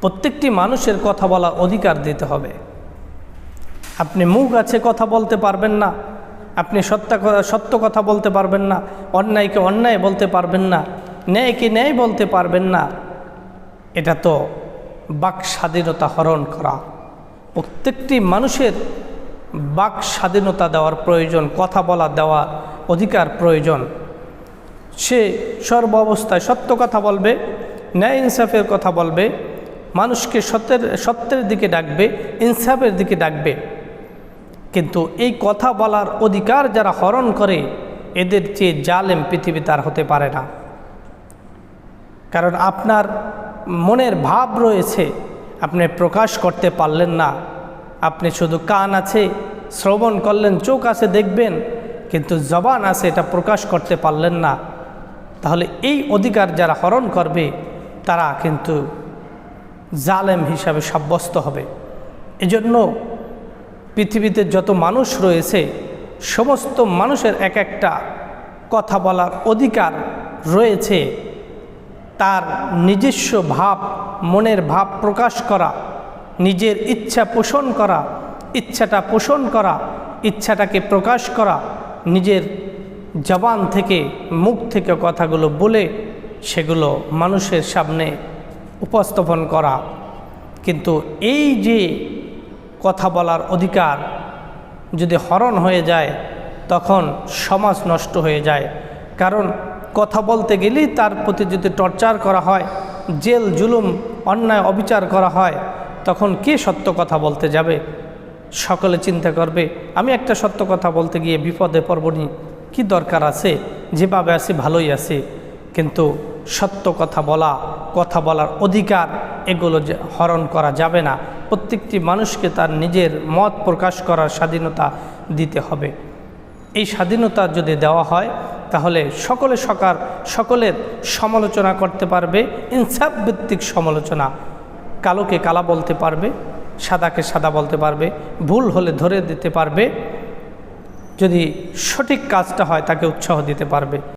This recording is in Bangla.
প্রত্যেকটি মানুষের কথা বলার অধিকার দিতে হবে। আপনি মুখ আছে কথা বলতে পারবেন না, আপনি সত্য সত্য কথা বলতে পারবেন না, অন্যায়কে অন্যায় বলতে পারবেন না, ন্যায়কে ন্যায় বলতে পারবেন না, এটা তো বাক স্বাধীনতা হরণ করা। প্রত্যেকটি মানুষের বাক স্বাধীনতা দেওয়ার প্রয়োজন, কথা বলা দেওয়ার অধিকার প্রয়োজন। সে সর্ব অবস্থায় সত্য কথা বলবে, ন্যায় ইনসাফের কথা বলবে মানুষকে সত্যের সত্যের দিকে ডাকবে, ইনসাফের দিকে ডাকবে। কিন্তু এই কথা বলার অধিকার যারা হরণ করে, এদের চেয়ে জালেম পৃথিবী তার হতে পারে না। কারণ আপনার মনের ভাব রয়েছে, আপনি প্রকাশ করতে পারলেন না। আপনি শুধু কান আছে, শ্রবণ করলেন, চোখ আছে, দেখবেন, কিন্তু জবান আছে, এটা প্রকাশ করতে পারলেন না। তাহলে এই অধিকার যারা হরণ করবে, তারা কিন্তু জালেম হিসাবে সাব্যস্ত হবে। এজন্য পৃথিবীতে যত মানুষ রয়েছে, সমস্ত মানুষের এক একটা কথা বলার অধিকার রয়েছে। তার নিজস্ব ভাব, মনের ভাব প্রকাশ করা, নিজের ইচ্ছা পোষণ করা, ইচ্ছাটা পোষণ করা, ইচ্ছাটাকে প্রকাশ করা, নিজের জবান থেকে, মুখ থেকে কথাগুলো বলে, সেগুলো মানুষের সামনে উপস্থাপন করা। কিন্তু এই যে কথা বলার অধিকার যদি হরণ হয়ে যায়, তখন সমাজ নষ্ট হয়ে যায়। কারণ কথা বলতে গেলেই তার প্রতি যদি টর্চার করা হয়, জেল, জুলুম, অন্যায়, অবিচার করা হয়, তখন কে সত্য কথা বলতে যাবে? সকলে চিন্তা করবে, আমি একটা সত্য কথা বলতে গিয়ে বিপদে পড়বনি কি দরকার আছে? যেভাবে আছে ভালোই আছে। কিন্তু সত্য কথা বলা কথা বলার অধিকার এগুলো যে হরণ করা যাবে না। প্রত্যেকটি মানুষকে তার নিজের মত প্রকাশ করার স্বাধীনতা দিতে হবে। এই স্বাধীনতা যদি দেওয়া হয়, তাহলে সকলে সকার, সকলের সমালোচনা করতে পারবে, ইনসাফ ভিত্তিক সমালোচনা কালোকে কালা বলতে পারবে, সাদাকে সাদা বলতে পারবে, ভুল হলে ধরে দিতে পারবে, যদি সঠিক কাজটা হয় তাকে উৎসাহ দিতে পারবে।